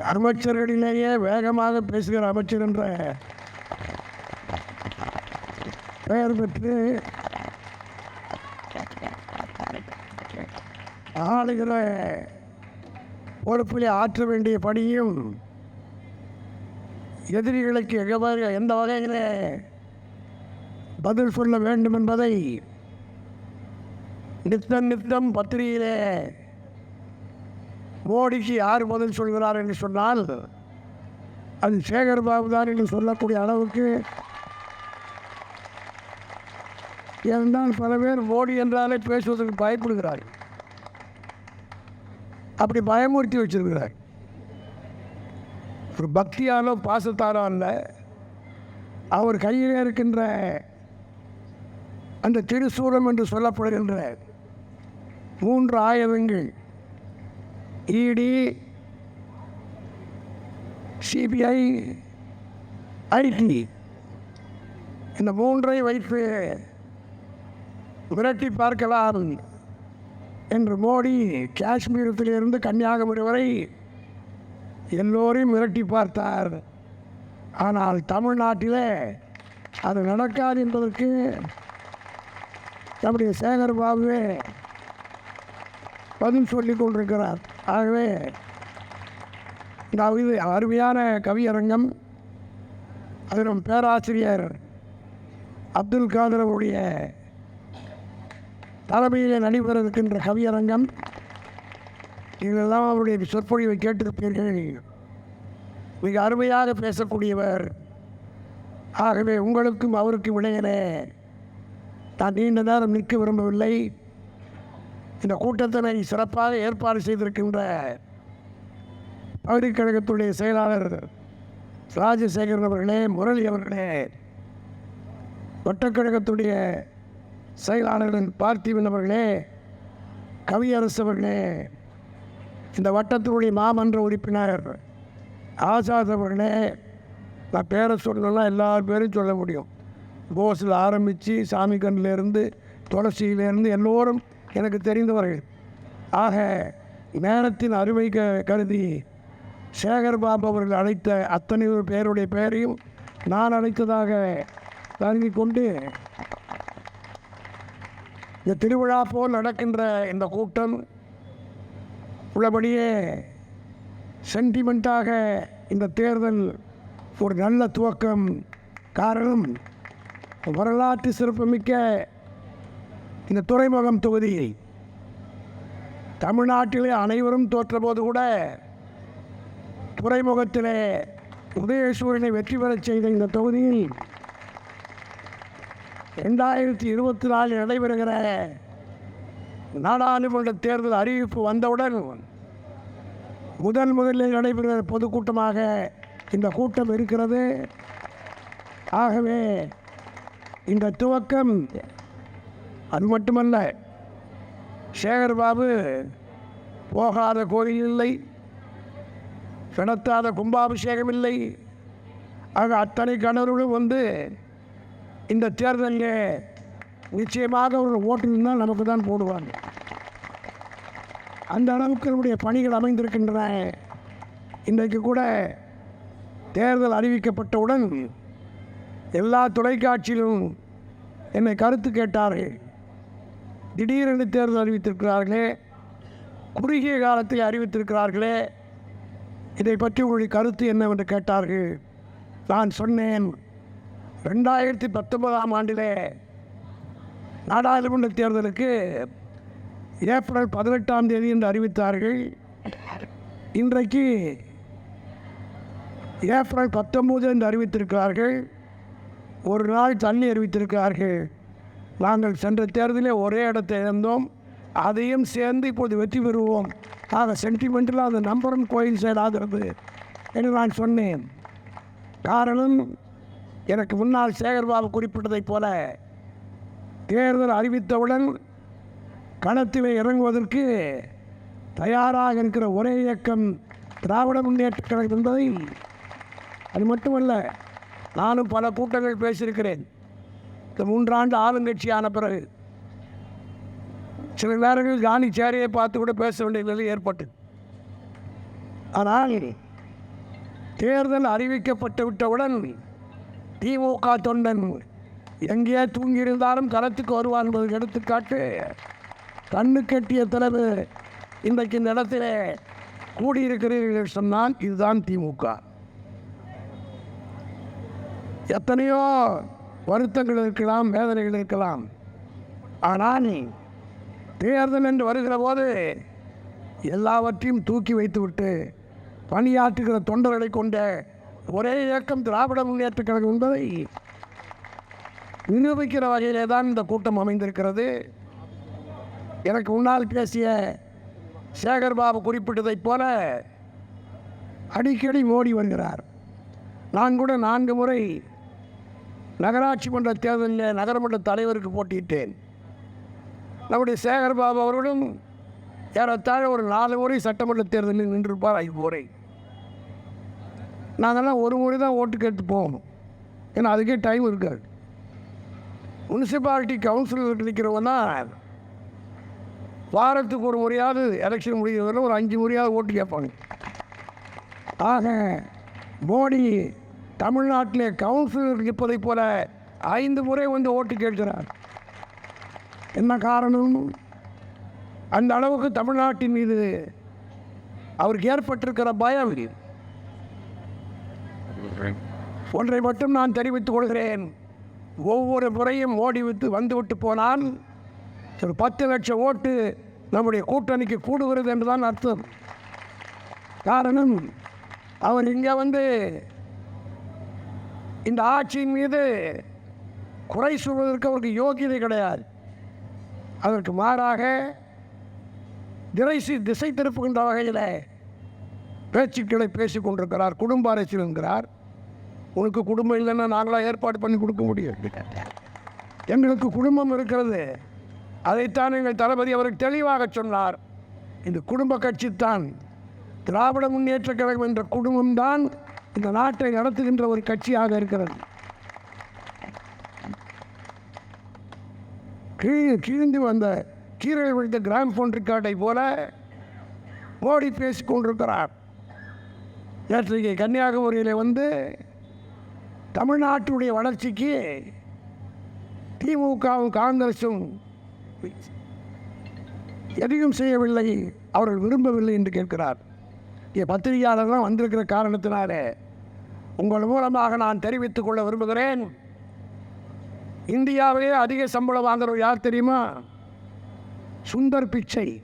அமைச்சர்களிலேயே வேகமாக பேசுகிற அமைச்சர் என்ற பெயர் பெற்று ஆளுகிற பொறுப்பிலே ஆற்ற வேண்டிய பணியும் எதிரிகளுக்கு எவ்வாறு எந்த வகையில் பதில் சொல்ல வேண்டும் என்பதை நித்தம் நித்தம் பத்திரிகையிலே மோடிக்கு யார் பதில் சொல்கிறார் என்று சொன்னால் அது சேகர் பாபு தான் என்று சொல்லக்கூடிய அளவுக்கு. ஏனென்றால் பல பேர் மோடி என்றாலே பேசுவதற்கு பயப்படுகிறார்கள். அப்படி பயமுறுத்தி வச்சிருக்கிறார். ஒரு பக்தியாலோ பாசத்தாலோ அல்ல. அவர் கையில் இருக்கின்ற அந்த திருசூலம் என்று சொல்லப்படுகின்ற மூன்று ஆயுதங்கள் இடி சிபிஐ ஐடி இந்த மூன்றை வைத்து விரட்டி பார்க்கலாம் என்று மோடி காஷ்மீரத்திலிருந்து கன்னியாகுமரி வரை எல்லோரையும் விரட்டி பார்த்தார். ஆனால் தமிழ்நாட்டிலே அது நடக்காது என்பதற்கு நம்முடைய சேகர் பாபுவே பதில் சொல்லிக் கொண்டிருக்கிறார். ஆகவே இந்த இது அருமையான கவியரங்கம் அதிலும் பேராசிரியர் அப்துல் காதர் அவருடைய தலைமையிலே நடைபெற இருக்கின்ற கவியரங்கம் இதெல்லாம் அவருடைய சொற்பொழிவை கேட்டிருப்பீர்கள். மிக அருமையாக பேசக்கூடியவர். ஆகவே உங்களுக்கும் அவருக்கும் இடையிலே நான் நீண்ட நேரம் நிற்க விரும்பவில்லை. இந்த கூட்டத்தினை சிறப்பாக ஏற்பாடு செய்திருக்கின்ற பகுதிக் கழகத்துடைய செயலாளர் ராஜசேகரன் அவர்களே முரளி அவர்களே வட்டக்கழகத்துடைய செயலாளர் பார்த்திபன் அவர்களே கவியரசு அவர்களே இந்த வட்டத்தினுடைய மாமன்ற உறுப்பினர் ஆசாத் அவர்களே நான் பேரை சொல்லலாம் எல்லார் பேரும் சொல்ல முடியும். போஸில் ஆரம்பித்து சாமிக்கண்ணிலேருந்து துளசியிலேருந்து எல்லோரும் எனக்கு தெரிந்தவர்கள். ஆக நேரத்தின் அருமை க கருதி சேகர் பாபு அவர்கள் அழைத்த அத்தனை பேருடைய பெயரையும் நான் அழைத்ததாக கருதி கொண்டு இந்த திருவிழா போல் நடக்கின்ற இந்த கூட்டம் உள்ளபடியே சென்டிமெண்ட்டாக இந்த தேர்தல் ஒரு நல்ல துவக்கம். காரணம் வரலாற்று சிறப்புமிக்க இந்த துறைமுகம் தொகுதியில் தமிழ்நாட்டிலே அனைவரும் தோற்றபோது கூட துறைமுகத்திலே உதயசூரியனை வெற்றி பெறச் செய்த இந்த தொகுதியில் ரெண்டாயிரத்தி இருபத்தி நாலில் நடைபெறுகிற நாடாளுமன்ற தேர்தல் அறிவிப்பு வந்தவுடன் முதல் முதலில் நடைபெறுகிற பொதுக்கூட்டமாக இந்த கூட்டம் இருக்கிறது. ஆகவே இந்த துவக்கம் அது மட்டுமல்ல சேகர் பாபு போகாத கோயில் இல்லை பிணத்தாத கும்பாபிஷேகம் இல்லை. ஆக அத்தனை கணவர்களும் வந்து இந்த தேர்தலில் நிச்சயமாக ஒரு ஓட்டு இருந்தால் நமக்கு தான் போடுவாங்க. அந்த அளவுக்கு நம்முடைய பணிகள் அமைந்திருக்கின்றன. இன்றைக்கு கூட தேர்தல் அறிவிக்கப்பட்டவுடன் எல்லா தொலைக்காட்சியிலும் என்னை கருத்து கேட்டார்கள். திடீரென்று தேர்தல் அறிவித்திருக்கிறார்களே குறுகிய காலத்தில் அறிவித்திருக்கிறார்களே இதை பற்றி உங்களுடைய கருத்து என்னவென்று கேட்டார்கள்? நான் சொன்னேன் ரெண்டாயிரத்தி பத்தொன்பதாம் ஆண்டிலே நாடாளுமன்ற தேர்தலுக்கு ஏப்ரல் பதினெட்டாம் தேதி என்று அறிவித்தார்கள். இன்றைக்கு ஏப்ரல் பத்தொம்போது என்று அறிவித்திருக்கிறார்கள். ஒரு நாள் தள்ளி அறிவித்திருக்கிறார்கள். நாங்கள் சென்ற தேர்தலே ஒரே இடத்தை இழந்தோம். அதையும் சேர்ந்து இப்போது வெற்றி பெறுவோம். ஆக சென்டிமெண்ட்டில் அந்த நம்பரும் கோயில் செயலாகிறது என்று நான் சொன்னேன். காரணம் எனக்கு முன்னால் சேகர்பாபு குறிப்பிட்டதைப் போல தேர்தல் அறிவித்தவுடன் களத்தில் இறங்குவதற்கு தயாராக இருக்கிற ஒரே இயக்கம் திராவிட முன்னேற்ற கழகம் என்பதை அது மட்டுமல்ல நானும் பல கூட்டங்கள் பேசியிருக்கிறேன். இந்த மூன்றாண்டு ஆளுங்கட்சியான பிறகு சில நேரங்களில் காந்தி சேரையை பார்த்து கூட பேச வேண்டிய நிலை ஏற்பட்டது. ஆனால் தேர்தல் அறிவிக்கப்பட்டு விட்டவுடன் திமுக தொண்டன் எங்கே தூங்கியிருந்தாலும் களத்துக்கு வருவான் என்பதற்கு எடுத்துக்காட்டு கண்ணு கட்டிய தலைவர் இன்றைக்கு இந்த இடத்திலே கூடியிருக்கிறீர்கள் சொன்னால் இதுதான் திமுக எத்தனையோ வருத்தங்கள் இருக்கலாம் வேதனைகள் இருக்கலாம். ஆனால் தேர்தல் என்று வருகிற போது எல்லாவற்றையும் தூக்கி வைத்துவிட்டு பணியாற்றுகிற தொண்டர்களை கொண்ட ஒரே இயக்கம் திராவிட முன்னேற்ற கழகம் என்பதை நிரூபிக்கிற வகையிலே தான் இந்த கூட்டம் அமைந்திருக்கிறது. எனக்கு முன்னால் பேசிய சேகர் பாபு குறிப்பிட்டதைப் போல அடிக்கடி மோடி வருகிறார். நான் கூட நான்கு முறை நகராட்சி மன்ற தேர்தலில் நகரமன்ற தலைவருக்கு போட்டியிட்டேன். நம்முடைய சேகர் பாபு அவர்களும் ஏறத்தாழ ஒரு நாலு முறை சட்டமன்ற தேர்தலில் நின்றிருப்பார் ஐந்து முறை. நாங்கள்லாம் ஒரு முறை தான் ஓட்டு கேட்டு போகணும். ஏன்னா அதுக்கே டைம் இருக்காது. முனிசிபாலிட்டி கவுன்சிலர் நிற்கிறவங்க தான் வாரத்துக்கு ஒரு முறையாவது எலெக்ஷன் முடிகிறவரை ஒரு அஞ்சு முறையாவது ஓட்டு கேட்பாங்க. ஆக மோடி தமிழ்நாட்டிலே கவுன்சிலர் இருப்பதைப் போல ஐந்து முறை வந்து ஓட்டு கேட்கிறார். என்ன காரணம்? அந்த அளவுக்கு தமிழ்நாட்டின் மீது அவருக்கு ஏற்பட்டிருக்கிற பயம். ஒன்றை மட்டும் நான் தெரிவித்துக் கொள்கிறேன். ஒவ்வொரு முறையும் ஓடி விட்டு வந்துவிட்டு போனால் ஒரு பத்து லட்சம் ஓட்டு நம்முடைய கூட்டணிக்கு கூடுகிறது என்று தான் அர்த்தம். காரணம் அவர் இங்கே வந்து இந்த ஆட்சியின் மீது குறை சொல்வதற்கு அவருக்கு யோகியதை கிடையாது. அதற்கு மாறாக திரைசி திசை திருப்புகின்ற வகையில் பேச்சுக்களை பேசி கொண்டிருக்கிறார் குடும்ப அரசியல் என்கிறார். உனக்கு குடும்பம் இல்லைன்னா நாங்களாக ஏற்பாடு பண்ணி கொடுக்க முடியும் எங்களுக்கு குடும்பம் இருக்கிறது. அதைத்தான் எங்கள் தளபதி அவருக்கு தெளிவாக சொன்னார். இந்த குடும்ப கட்சி தான் திராவிட முன்னேற்ற கழகம் என்ற குடும்பம்தான் இந்த நாட்டை நடத்துகின்ற ஒரு கட்சியாக இருக்கிறது. கீழ் கீழ்ந்து வந்த கீரை விழுந்த கிராம் போன் ரெக்கார்டை போல மோடி பேசிக் கொண்டிருக்கிறார். நேற்றைக்கு கன்னியாகுமரியில் வந்து தமிழ்நாட்டுடைய வளர்ச்சிக்கு திமுகவும் காங்கிரஸும் எதையும் செய்யவில்லை அவர்கள் விரும்பவில்லை என்று கேட்கிறார். இங்கே பத்திரிகையாளர்லாம் வந்திருக்கிற காரணத்தினாலே உங்கள் மூலமாக நான் தெரிவித்துக் கொள்ள விரும்புகிறேன். இந்தியாவிலே அதிக சம்பளம் வாங்குறவர் யார் தெரியுமா? சுந்தர் பிச்சை.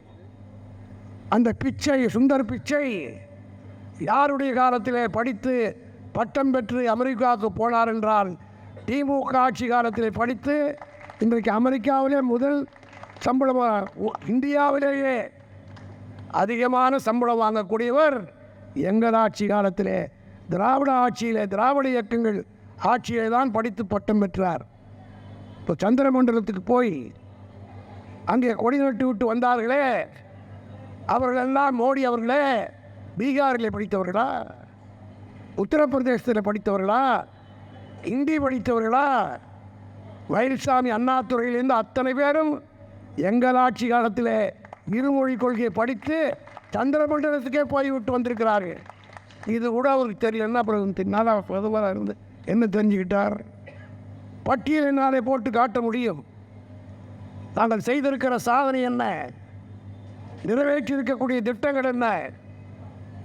அந்த பிச்சை சுந்தர் பிச்சை யாருடைய காலத்திலே படித்து பட்டம் பெற்று அமெரிக்காவுக்கு போனார் என்றால் திமுக ஆட்சி காலத்திலே படித்து இன்றைக்கு அமெரிக்காவிலே முதல் சம்பளம் இந்தியாவிலேயே அதிகமான சம்பளம் வாங்கக்கூடியவர் எங்கள் ஆட்சி காலத்திலே திராவிட ஆட்சியிலே திராவிட இயக்கங்கள் ஆட்சியை தான் படித்து பட்டம் பெற்றார். இப்போ சந்திரமண்டலத்துக்கு போய் அங்கே கொடி நட்டு விட்டு வந்தார்களே. அவர்களெல்லாம் மோடி அவர்களே பீகாரில் படித்தவர்களா? உத்தரப்பிரதேசத்தில் படித்தவர்களா? இந்தி படித்தவர்களா? வயல்சாமி அண்ணாத்துறையிலேருந்து அத்தனை பேரும் எங்கள் ஆட்சி காலத்தில் இருமொழி கொள்கையை படித்து சந்திரமண்டலத்துக்கே போய்விட்டு வந்திருக்கிறார்கள். இது கூட அவருக்கு தெரியலன்னா அப்புறம் நல்லா பொதுவாக இருந்து என்ன தெரிஞ்சுக்கிட்டார்? பட்டியல் போட்டு காட்ட முடியும். நாங்கள் செய்திருக்கிற சாதனை என்ன? நிறைவேற்றியிருக்கக்கூடிய திட்டங்கள் என்ன?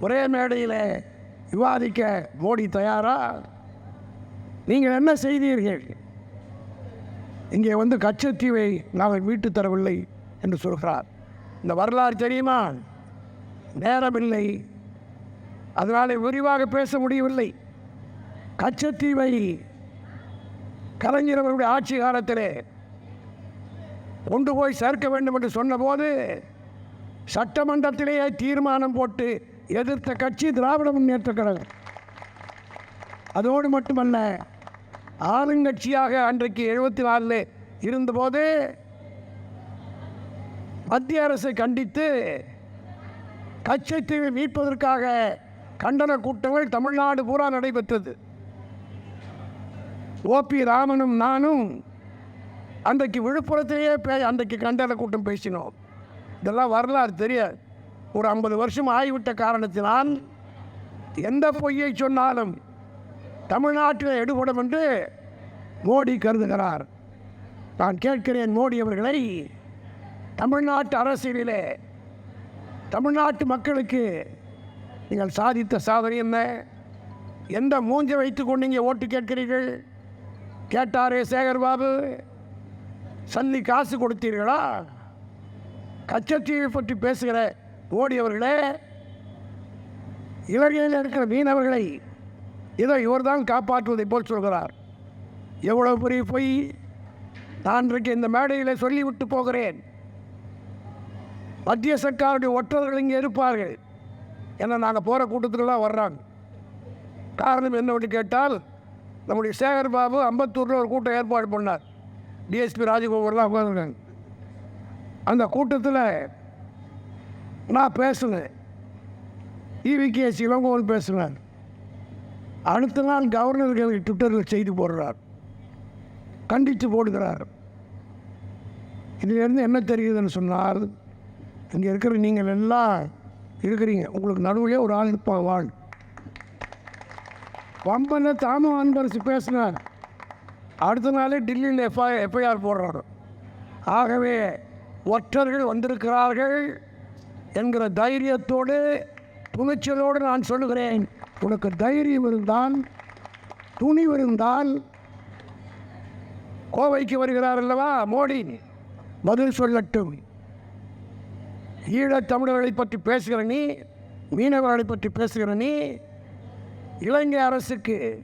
ஒரே மேடையில் விவாதிக்க மோடி தயாரா? நீங்கள் என்ன செய்தீர்கள்? இங்கே வந்து கச்சத்தீவை நாங்கள் மீட்டு தரவில்லை என்று சொல்கிறார். இந்த வரலாறு தெரியுமா? நேரமில்லை. அதனாலே விரிவாக பேச முடியவில்லை. கச்சத்தீவை கலைஞர் அவருடைய ஆட்சி காலத்தில் கொண்டு போய் சேர்க்க வேண்டும் என்று சொன்னபோது சட்டமன்றத்திலேயே தீர்மானம் போட்டு எதிர்த்த கட்சி திராவிட முன்னேற்ற கழகம். அதோடு மட்டுமல்ல ஆளுங்கட்சியாக அன்றைக்கு எழுபத்தி நாலில் இருந்தபோது மத்திய அரசை கண்டித்து கச்சத்தீவை மீட்பதற்காக கண்டன கூட்டங்கள் தமிழ்நாடு பூரா நடைபெற்றது. ஓபி ராமனும் நானும் அன்றைக்கு விழுப்புரத்திலேயே பே அன்றைக்கு கண்டன கூட்டம் பேசினோம். இதெல்லாம் வரலாறு தெரியாது ஒரு ஐம்பது வருஷம் ஆகிவிட்ட காரணத்தினால் எந்த பொய்யை சொன்னாலும் தமிழ்நாட்டில் எடுபடும் என்று மோடி கருதுகிறார். நான் கேட்கிறேன் மோடி அவர்களை தமிழ்நாட்டு அரசியலிலே தமிழ்நாட்டு மக்களுக்கு நீங்கள் சாதித்த சாதனை என்ன? எந்த மூஞ்சை வைத்து கொண்டு இங்கே ஓட்டு கேட்கிறீர்கள்? கேட்டாரே சேகர் பாபு சல்லி காசு கொடுத்தீர்களா? கச்சத்தீவை பற்றி பேசுகிற மோடி அவர்களே இலங்கையில் இருக்கிற மீனவர்களை இதோ இவர்தான் காப்பாற்றுவதை போல் சொல்கிறார். எவ்வளோ பெரிய பொய்? நான் இன்றைக்கு இந்த மேடையில் சொல்லிவிட்டு போகிறேன். மத்திய சர்க்காருடைய ஒற்றர்கள் இங்கே இருப்பார்கள். ஏன்னா நாங்கள் போகிற கூட்டத்துக்கெல்லாம் வர்றாங்க. காரணம் என்னவென்று கேட்டால் நம்முடைய சேகர் பாபு அம்பத்தூரில் ஒரு கூட்டம் ஏற்பாடு பண்ணார். டிஎஸ்பி ராஜகோபுரெலாம் உட்காந்துருக்காங்க அந்த கூட்டத்தில் நான் பேசினேன். இவிகேஎஸ் இளங்கோவன் பேசினார். அடுத்த நாள் கவர்னருக்கு எனக்கு ட்விட்டரில் செய்தி போடுறார். கண்டித்து போடுகிறார். இதிலிருந்து என்ன தெரியுதுன்னு சொன்னால் இங்கே இருக்கிற நீங்கள் எல்லாம் இருக்கிறீங்க. உங்களுக்கு நடுவில் ஒரு ஆள் இருப்பான் வாழ் வம்பன தாம அன்பரசு பேசினார். அடுத்த நாளே டெல்லியில் எஃப்ஐ எஃப்ஐஆர் போடுறாரு. ஆகவே ஒற்றர்கள் வந்திருக்கிறார்கள் என்கிற தைரியத்தோடு துணிச்சலோடு நான் சொல்லுகிறேன். உனக்கு தைரியம் இருந்தால் துணிவு இருந்தால் கோவைக்கு வருகிறார் அல்லவா? மோடி பதில் சொல்லட்டும். ஈழத் தமிழர்களை பற்றி பேசுகிற நீ மீனவர்களை பற்றி பேசுகிற நீ இலங்கை அரசுக்கு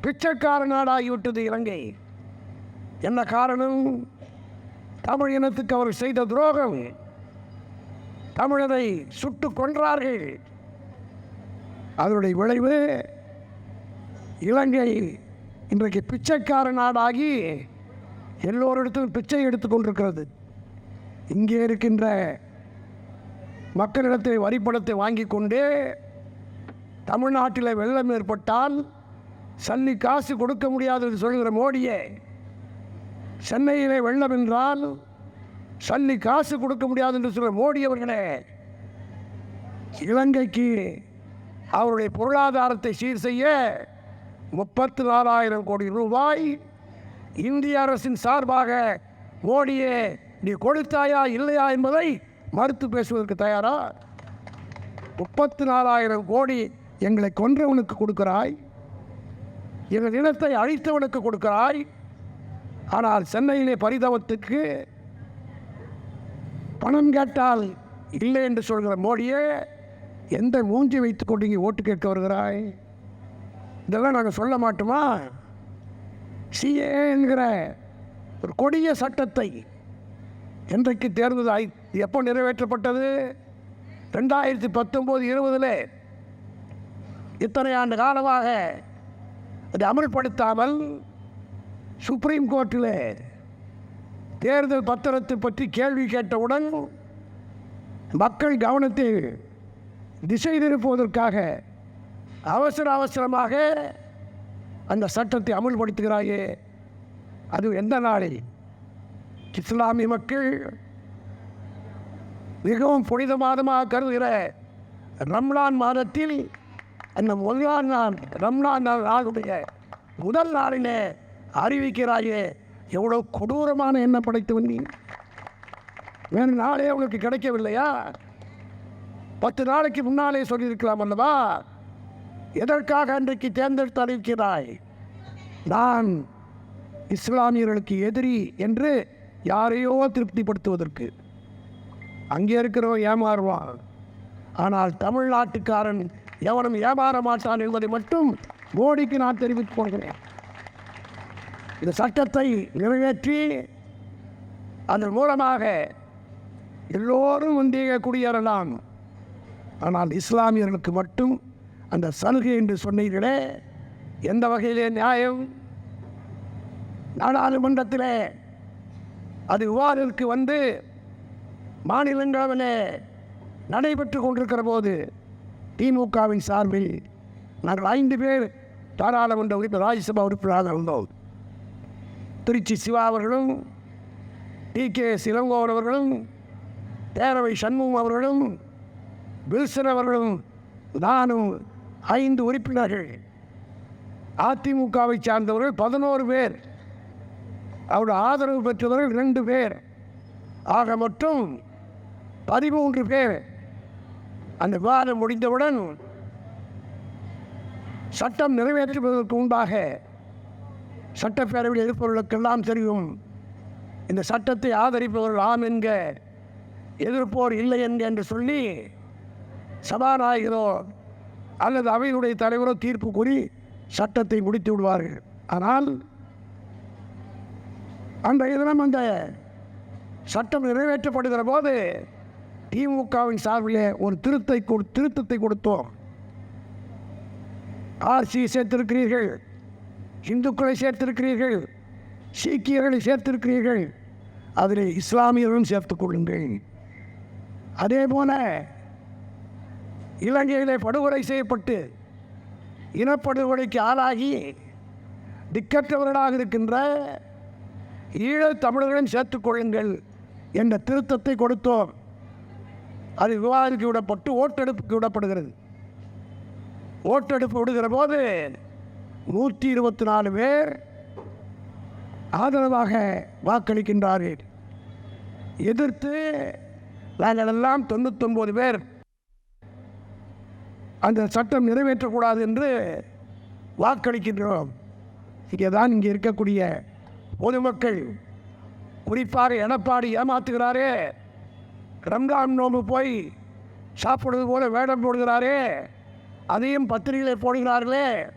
பிச்சைக்கார நாடாகிவிட்டது இலங்கை. என்ன காரணம்? தமிழ் இனத்துக்கு அவர் செய்த துரோகம். தமிழரை சுட்டு கொன்றார்கள். அதனுடைய விளைவு இலங்கை இன்றைக்கு பிச்சைக்கார நாடாகி எல்லோரிடத்திலும் பிச்சை எடுத்து கொண்டிருக்கிறது. இங்கே இருக்கின்ற மக்களிடத்தை வரிப்பணத்தை வாங்கி கொண்டு தமிழ்நாட்டில் வெள்ளம் ஏற்பட்டால் சல்லி காசு கொடுக்க முடியாது என்று சொல்கிற மோடியே சென்னையிலே வெள்ளம் என்றால் சல்லி காசு கொடுக்க முடியாது என்று சொல்கிற மோடி அவர்களே இலங்கைக்கு அவருடைய பொருளாதாரத்தை சீர் செய்ய முப்பத்து நாலாயிரம் கோடி ரூபாய் இந்திய அரசின் சார்பாக மோடியே நீ கொடுத்தாயா இல்லையா என்பதை மறுத்து பேசுவதற்கு தயாரா? முப்பத்து நாலாயிரம் கோடி எங்களை கொன்றவனுக்கு கொடுக்கிறாய். எங்கள் இனத்தை அழித்தவனுக்கு கொடுக்கிறாய். ஆனால் சென்னையிலே பரிதவத்துக்கு பணம் கேட்டால் இல்லை என்று சொல்கிற மோடியே எந்த மூஞ்சி வைத்துக் கொண்டு இங்கே ஓட்டு கேட்க வருகிறாய்? இதெல்லாம் நாங்கள் சொல்ல மாட்டோமா? சிஏ என்கிற ஒரு கொடிய சட்டத்தை என்றைக்கு தேர்ந்ததாய் எப்போ நிறைவேற்றப்பட்டது? ரெண்டாயிரத்தி பத்தொம்போது இருபதில். இத்தனை ஆண்டு காலமாக அதை அமல்படுத்தாமல் சுப்ரீம் கோர்ட்டில் தேர்தல் பத்திரத்தை பற்றி கேள்வி கேட்டவுடன் மக்கள் கவனத்தை திசை திருப்புவதற்காக அவசர அவசரமாக அந்த சட்டத்தை அமுல்படுத்துகிறாயே. அது எந்த நாளில்? இஸ்லாமிய மக்கள் மிகவும் புனிதமானமாக கருதுகிற ரம்லான் மாதத்தில் அந்த முதலாம் நாள் ரம்லான் நாள் ஆகுடைய முதல் நாளிலே அறிவிக்கிறாயே எவ்வளோ கொடூரமான எண்ணம் படைத்து வந்தீங்க. வேறு நாளே உங்களுக்கு கிடைக்கவில்லையா? பத்து நாளைக்கு முன்னாலே சொல்லியிருக்கலாம் அல்லவா? எதற்காக அன்றைக்கு தேர்ந்தெடுத்து அறிவிக்கிறாய்? நான் இஸ்லாமியர்களுக்கு எதிரி என்று யாரையோ திருப்திப்படுத்துவதற்கு. அங்கே இருக்கிறவன் ஏமாறுவான். ஆனால் தமிழ்நாட்டுக்காரன் எவனும் ஏமாற மாட்டான் என்பதை மட்டும் மோடிக்கு நான் தெரிவித்துக் கொள்கிறேன். இந்த சட்டத்தை நிறைவேற்றி அதன் மூலமாக எல்லோரும் வந்து குடியேறலாம். ஆனால் இஸ்லாமியர்களுக்கு மட்டும் அந்த சலுகை என்று சொன்னீர்களே எந்த வகையிலே நியாயம்? நாடாளுமன்றத்தில் அது விவாதத்திற்கு வந்து மாநிலங்களவிலே நடைபெற்று கொண்டிருக்கிற போது திமுகவின் சார்பில் நாங்கள் ஐந்து பேர் தாராளுமன்ற உறுப்பினர் ராஜ்யசபா உறுப்பினராக இருந்தோம். திருச்சி சிவா அவர்களும் டி கே சிலங்கோன் அவர்களும் பேரவை சண்முகம் அவர்களும் வில்சன் அவர்களும் நானும் ஐந்து உறுப்பினர்கள். அதிமுகவை சார்ந்தவர்கள் பதினோரு பேர். அவருடைய ஆதரவு பெற்றவர்கள் ரெண்டு பேர். ஆக மட்டும் பதிமூன்று பேர். அந்த விவாதம் முடிந்தவுடன் சட்டம் நிறைவேற்றுவதற்கு முன்பாக சட்டப்பேரவையில் இருப்பவர்களுக்கெல்லாம் தெரியும் இந்த சட்டத்தை ஆதரிப்பவர்கள் ஆம் என்க எதிர்ப்போர் இல்லை என்று சொல்லி சபாநாயகரோ அல்லது அவையினுடைய தலைவரோ தீர்ப்பு கூறி சட்டத்தை முடித்து விடுவார்கள். ஆனால் அன்றைய தினம் அந்த சட்டம் நிறைவேற்றப்படுகிற போது திமுகவின் சார்பிலே ஒரு திருத்தை கொடு திருத்தத்தை கொடுத்தோம். ஆர்சி சேர்த்திருக்கிறீர்கள். இந்துக்களை சேர்த்திருக்கிறீர்கள். சீக்கியர்களை சேர்த்திருக்கிறீர்கள். அதில் இஸ்லாமியர்களும் சேர்த்துக் கொள்ளுங்கள். அதே போல இலங்கையிலே படுகொலை செய்யப்பட்டு இனப்படுகொலைக்கு ஆளாகி திக்கற்றவர்களாக இருக்கின்ற ஈழத் தமிழர்களும் சேர்த்துக்கொள்ளுங்கள் என்ற திருத்தத்தை கொடுத்தோம். அது விவாதத்துக்கு விடப்பட்டு ஓட்டெடுப்புக்கு விடப்படுகிறது. ஓட்டெடுப்பு விடுகிற போது நூற்றி இருபத்தி நாலு பேர் ஆதரவாக வாக்களிக்கின்றார்கள். எதிர்த்து நாங்கள் எல்லாம் தொண்ணூத்தொம்பது பேர் அந்த சட்டம் நிறைவேற்றக்கூடாது என்று வாக்களிக்கின்றோம். இங்கே தான் இங்கே இருக்கக்கூடிய பொதுமக்கள் குறிப்பாக எடப்பாடி ஏமாத்துகிறாரே. ரம்ஜான் நோம்பு போய் சாப்பிடுவது போல வேடம் போடுகிறாரே. அதையும் பத்திரிகையில் போடுகிறார்களே.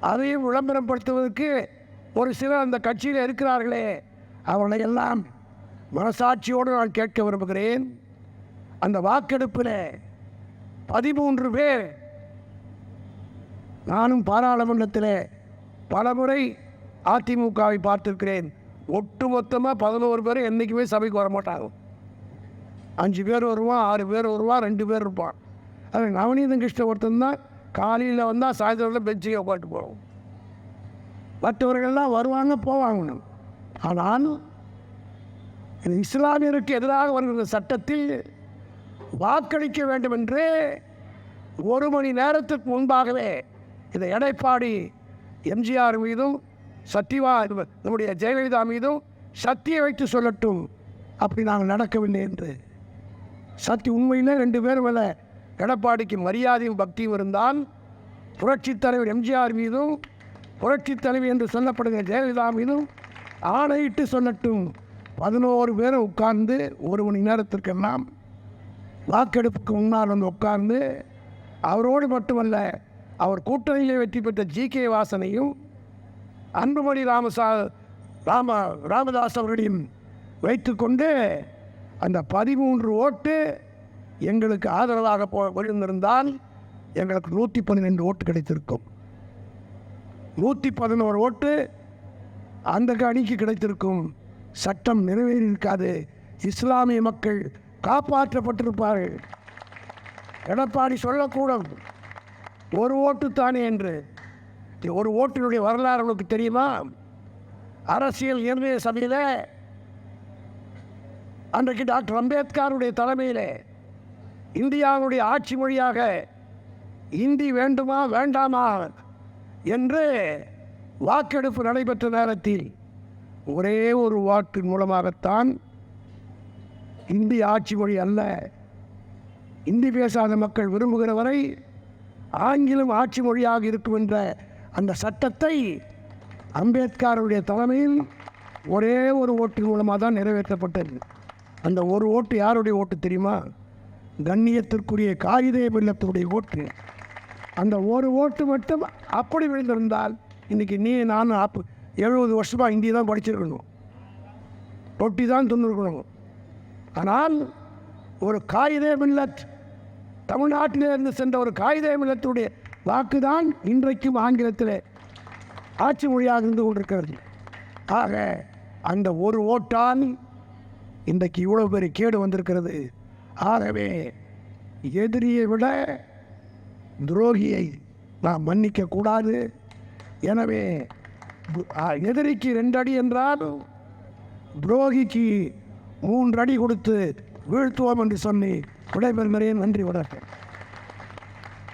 அதையும் விளம்பரப்படுத்துவதற்கு ஒரு சிலர் அந்த கட்சியில் இருக்கிறார்களே. அவர்களை எல்லாம் மனசாட்சியோடு நான் கேட்க விரும்புகிறேன். அந்த வாக்கெடுப்பில் பதிமூன்று பேர் நானும் பாராளுமன்றத்தில் பலமுறை அதிமுகவை பார்த்திருக்கிறேன். ஒட்டுமொத்தமாக பதினோரு பேர் என்றைக்குமே சபைக்கு வர மாட்டாங்க அஞ்சு பேர் வருவான் ஆறு பேர் வருவான் ரெண்டு பேர் இருப்பான். அது நவநீதன் கிருஷ்ண ஒருத்தன் தான் காலையில் வந்தால் சாயந்தரத்தில் பெஞ்சுக்கே உட்காந்து போவோம். மற்றவர்கள்லாம் வருவாங்க போவாங்க ஆனால் இஸ்லாமியருக்கு எதிராக வருகிற சட்டத்தில் வாக்களிக்க வேண்டும் என்று ஒரு மணி நேரத்துக்கு முன்பாகவே இந்த எடைப்பாடி எம்ஜிஆர் மீதும் சத்தியவா நம்முடைய ஜெயலலிதா மீதும் சத்திய வைத்து சொல்லட்டும் அப்படி நாங்கள் நடக்கவில்லை என்று சத்தி உண்மையில் ரெண்டு பேரும் மேலே எடப்பாடிக்கு மரியாதையும் பக்தியும் இருந்தால் புரட்சித் தலைவர் எம்ஜிஆர் மீதும் புரட்சித் தலைவி என்று சொல்லப்படுகிற ஜெயலலிதா மீதும் ஆணையிட்டு சொல்லட்டும். பதினோரு பேரும் உட்கார்ந்து ஒரு மணி நேரத்திற்கெல்லாம் வாக்கெடுப்புக்கு முன்னால் வந்து உட்கார்ந்து அவரோடு மட்டுமல்ல அவர் கூட்டணியிலே வெற்றி பெற்ற ஜி. கே. வாசனையும் அன்புமணி ராமசா ராம ராமதாஸ் அவர்களையும் வைத்துக்கொண்டு அந்த பதிமூன்று ஓட்டு எங்களுக்கு ஆதரவாக போ விழுந்திருந்தால் எங்களுக்கு நூற்றி பதினெண்டு ஓட்டு கிடைத்திருக்கும். நூற்றி பதினோரு ஓட்டு அந்த அணிக்கு கிடைத்திருக்கும். சட்டம் நிறைவேறியிருக்காது. இஸ்லாமிய மக்கள் காப்பாற்றப்பட்டிருப்பார்கள். எடப்பாடி சொல்லக்கூடும். ஒரு ஓட்டு தானே என்று. ஒரு ஓட்டினுடைய வரலாறு உங்களுக்கு தெரியுமா? அரசியல் நிர்ணய சபையில் அன்றைக்கு டாக்டர் அம்பேத்கருடைய தலைமையில் இந்தியாவுடைய ஆட்சி மொழியாக இந்தி வேண்டுமா வேண்டாமா என்று வாக்கெடுப்பு நடைபெற்ற நேரத்தில் ஒரே ஒரு வாக்கின் மூலமாகத்தான் இந்தி ஆட்சி மொழி அல்ல. இந்தி பேசாத மக்கள் விரும்புகிற வரை ஆங்கிலம் ஆட்சி மொழியாக இருக்கும் என்ற அந்த சட்டத்தை அம்பேத்கருடைய தலைமையில் ஒரே ஒரு ஓட்டின் மூலமாக தான் நிறைவேற்றப்பட்டது. அந்த ஒரு ஓட்டு யாருடைய ஓட்டு தெரியுமா? கண்ணியத்திற்குரிய காகிதே மில்லத்துடைய ஓட்டு. அந்த ஒரு ஓட்டு மட்டும் அப்படி விழுந்திருந்தால் இன்றைக்கி நீ நானும் ஆப்பு எழுபது வருஷமாக இந்தியை தான் படிச்சிருக்கணும். ரொட்டி தான் தந்துருக்கணும் ஆனால் ஒரு காகிதே மில்லத் தமிழ்நாட்டிலிருந்து சென்ற ஒரு காகிதே மில்லத்துடைய வாக்கு தான் இன்றைக்கும் ஆங்கிலத்தில் ஆட்சி மொழியாக இருந்து கொண்டிருக்கிறது. ஆக அந்த ஒரு ஓட்டால் இன்றைக்கு இவ்வளோ பெரிய கேடு வந்திருக்கிறது. ஆகவே எதிரியை விட துரோகியை நாம் மன்னிக்க கூடாது. எனவே எதிரிக்கு ரெண்டு அடி என்றால் துரோகிக்கு மூன்று அடி கொடுத்து வீழ்த்துவோம் என்று சொல்லி விடைபெறுகிறேன். நன்றி வணக்கம்.